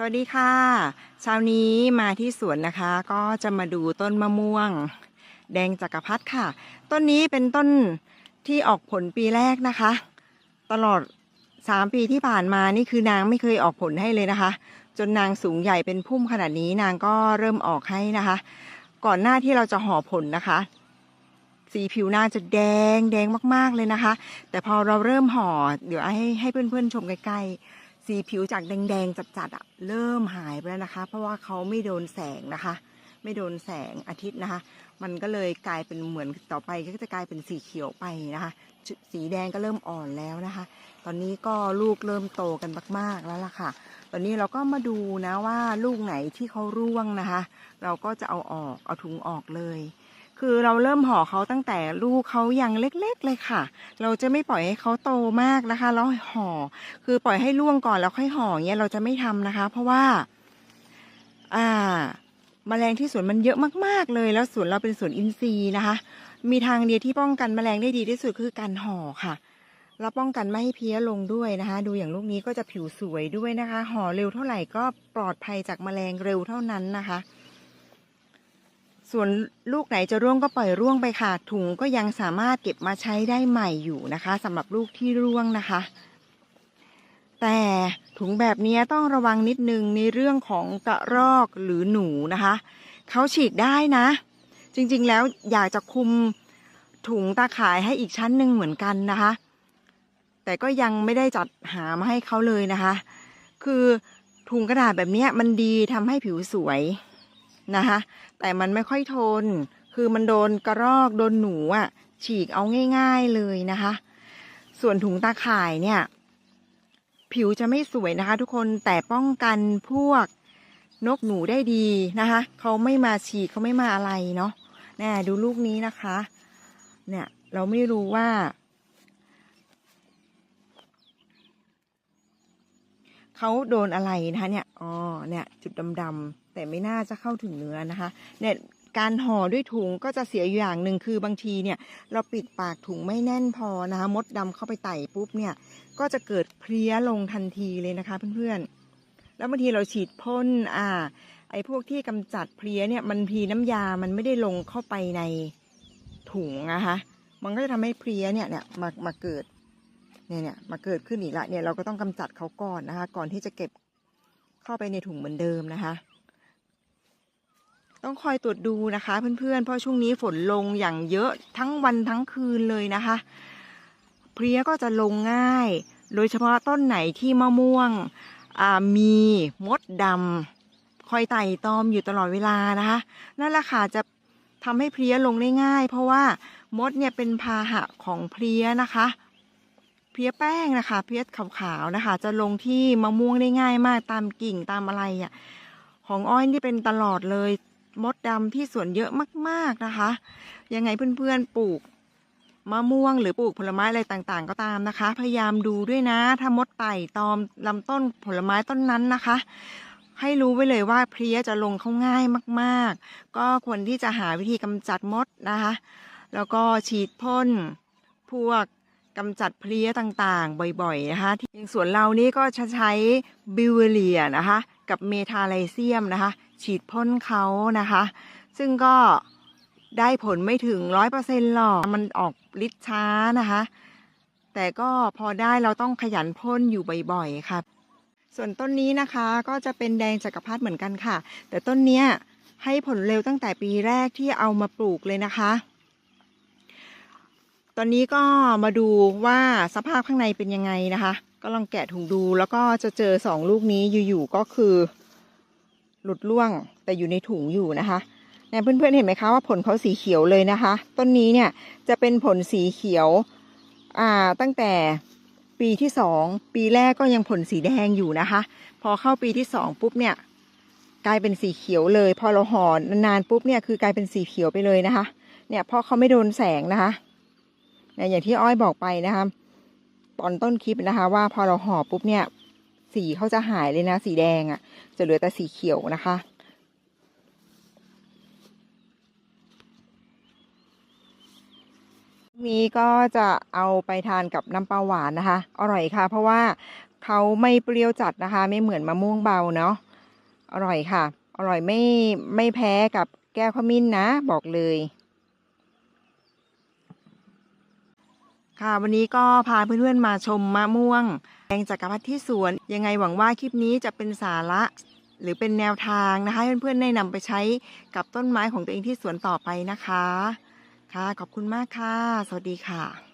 สวัสดีค่ะเช้านี้มาที่สวนนะคะ ก็จะมาดูต้นมะม่วง แดงจักรพรรดิค่ะ ต้นนี้เป็นต้นที่ออกผลปีแรกนะคะ ตลอดสามปีที่ผ่านมานี่คือนางไม่เคยออกผลให้เลยนะคะ จนนางสูงใหญ่เป็นพุ่มขนาดนี้นางก็เริ่มออกให้นะคะ ก่อนหน้าที่เราจะห่อผลนะคะ สีผิวนางจะแดงแดงมากๆเลยนะคะ แต่พอเราเริ่มห่อเดี๋ยวให้ให้เพื่อนๆชมใกล้ๆ สีผิวจากแดงๆจัดๆอะเริ่มหายไปแล้วนะคะ เพราะว่าเขาไม่โดนแสงนะคะ ไม่โดนแสงอาทิตย์นะคะ มันก็เลยกลายเป็นเหมือนต่อไปก็จะกลายเป็นสีเขียวไปนะคะ สีแดงก็เริ่มอ่อนแล้วนะคะ ตอนนี้ก็ลูกเริ่มโตกันมากๆแล้วล่ะค่ะ ตอนนี้เราก็มาดูนะว่าลูกไหนที่เขาร่วงนะคะ เราก็จะเอาออกเอาถุงออกเลย คือเราเริ่มห่อเขาตั้งแต่ลูกเขายังเล็กๆเลยค่ะ เราจะไม่ปล่อยให้เขาโตมากนะคะแล้วห่อ คือปล่อยให้ร่วงก่อนแล้วค่อยห่อเงี้ยเราจะไม่ทำนะคะ เพราะว่า อ่าแมลงที่สวนมันเยอะมากๆเลย แล้วสวนเราเป็นสวนอินทรีย์นะคะ มีทางเดียวที่ป้องกันแมลงได้ดีที่สุดคือการห่อค่ะแล้วป้องกันไม่ให้เพี้ยลงด้วยนะคะ ดูอย่างลูกนี้ก็จะผิวสวยด้วยนะคะ ห่อเร็วเท่าไหร่ก็ปลอดภัยจากแมลงเร็วเท่านั้นนะคะ ส่วนลูกไหนจะร่วงก็ปล่อยร่วงไปค่ะ ถุงก็ยังสามารถเก็บมาใช้ได้ใหม่อยู่นะคะสำหรับลูกที่ร่วงนะคะ แต่ถุงแบบนี้ต้องระวังนิดนึงในเรื่องของกระรอกหรือหนูนะคะเขาฉีกได้นะ จริงๆแล้วอยากจะคุมถุงตาข่ายให้อีกชั้นหนึ่งเหมือนกันนะคะ แต่ก็ยังไม่ได้จัดหามาให้เขาเลยนะคะ คือถุงกระดาษแบบนี้มันดีทำให้ผิวสวย นะคะ แต่มันไม่ค่อยทน คือมันโดนกระรอกโดนหนูอะ ฉีกเอาง่ายๆเลยนะคะ ส่วนถุงตาข่ายเนี่ย ผิวจะไม่สวยนะคะ ทุกคนแต่ป้องกันพวกนกหนูได้ดีนะคะเขาไม่มาฉีกเขาไม่มาอะไรเนาะแน่ดูลูกนี้นะคะ เนี่ยเราไม่รู้ว่า เขาโดนอะไรนะคะเนี่ย อ๋อ เนี่ย จุดดำๆ แต่ไม่น่าจะเข้าถึงเนื้อนะคะเนี่ยการห่อด้วยถุงก็จะเสียอยู่อย่างหนึ่งคือบางทีเนี่ยเราปิดปากถุงไม่แน่นพอนะคะมดดำเข้าไปไต่ปุ๊บเนี่ยก็จะเกิดเพลี้ยลงทันทีเลยนะคะเพื่อนๆ แล้วบางทีเราฉีดพ่นอ่า ไอ้พวกที่กำจัดเพลี้ยเนี่ยมันพีน้ำยามันไม่ได้ลงเข้าไปในถุงนะคะมันก็จะทำให้เพลี้ยเนี่ยเนี่ยมามาเกิดเนี่ยเนี่ยมาเกิดขึ้นอีกละเนี่ยเราก็ต้องกำจัดเขาก่อนนะคะ ก่อนที่จะเก็บเข้าไปในถุงเหมือนเดิมนะคะ ต้องคอยตรวจดูนะคะ เพื่อนๆ เพราะช่วงนี้ฝนลงอย่างเยอะทั้งวันทั้งคืนเลยนะคะ เพลี้ยก็จะลงง่าย โดยเฉพาะต้นไหนที่มะม่วงมีมดดำคอยไต่ตอมอยู่ตลอดเวลานะคะ นั่นแหละค่ะจะทำให้เพลี้ยลงได้ง่าย เพราะว่ามดเนี่ยเป็นพาหะของเพลี้ยนะคะ เพลี้ยแป้งนะคะ เพลี้ยขาวๆนะคะ จะลงที่มะม่วงได้ง่ายมากตามกิ่งตามอะไรอะของอ้อยนี่เป็นตลอดเลย มดดำที่สวนเยอะมากๆนะคะ ยังไงเพื่อนๆปลูกมะม่วงหรือปลูกผลไม้อะไรต่างๆ ก็ตามนะคะ พยายามดูด้วยนะ ถ้ามดไต่ตอมลำต้นผลไม้ต้นนั้นนะคะ ให้รู้ไว้เลยว่าเพลี้ยจะลงเข้าง่ายมากๆ ก็ควรที่จะหาวิธีกำจัดมดนะคะ แล้วก็ฉีดพ่นพวกกำจัดเพลี้ยต่างๆ บ่อยๆนะคะที่อย่างสวนเรานี่ก็จะใช้บิวเวเลียนะคะ กับเมทาไลเซียมนะคะ ฉีดพ่นเขานะคะ ซึ่งก็ได้ผลไม่ถึงร้อยเปอร์เซ็นต์หรอก มันออกฤทธิ์ช้านะคะ แต่ก็พอได้เราต้องขยันพ่นอยู่บ่อยๆค่ะ ส่วนต้นนี้นะคะก็จะเป็นแดงจักรพรรดิเหมือนกันค่ะ แต่ต้นเนี้ยให้ผลเร็วตั้งแต่ปีแรกที่เอามาปลูกเลยนะคะ ตอนนี้ก็มาดูว่าสภาพข้างในเป็นยังไงนะคะ ก็ลองแกะถุงดูแล้วก็จะเจอสองลูกนี้อยู่ๆก็คือ หลุดร่วงแต่อยู่ในถุงอยู่นะคะเนี่ยเพื่อนๆเห็นไหมคะว่าผลเขาสีเขียวเลยนะคะ ต้นนี้เนี่ยจะเป็นผลสีเขียวอ่าตั้งแต่ปีที่สองปีแรกก็ยังผลสีแดงอยู่นะคะ พอเข้าปีที่สองปุ๊บเนี่ยกลายเป็นสีเขียวเลย พอเราห่อนานๆปุ๊บเนี่ยคือกลายเป็นสีเขียวไปเลยนะคะ เนี่ยเพราะเขาไม่โดนแสงนะคะเนี่ยอย่างที่อ้อยบอกไปนะคะ ตอนต้นคลิปนะคะ ว่าพอเราห่อปุ๊บเนี่ย สีเขาจะหายเลยนะ สีแดงอะ่ะ จะเหลือแต่สีเขียวนะคะนี้ก็จะเอาไปทานกับน้ำปลาหวานนะคะ อร่อยค่ะ เพราะว่าเขาไม่เปรี้ยวจัดนะคะ ไม่เหมือนมะม่วงเบาเนาะอร่อยค่ะ อร่อยไม่ไม่แพ้กับแก้วขมิ้นนะ บอกเลย ค่ะวันนี้ก็พาเพื่อนๆมาชมมะม่วงแดงจักรพรรดิที่สวน ยังไงหวังว่าคลิปนี้จะเป็นสาระ หรือเป็นแนวทางนะคะเพื่อนๆได้นำไปใช้กับต้นไม้ของตัวเองที่สวนต่อไปนะคะ ค่ะขอบคุณมากค่ะ สวัสดีค่ะ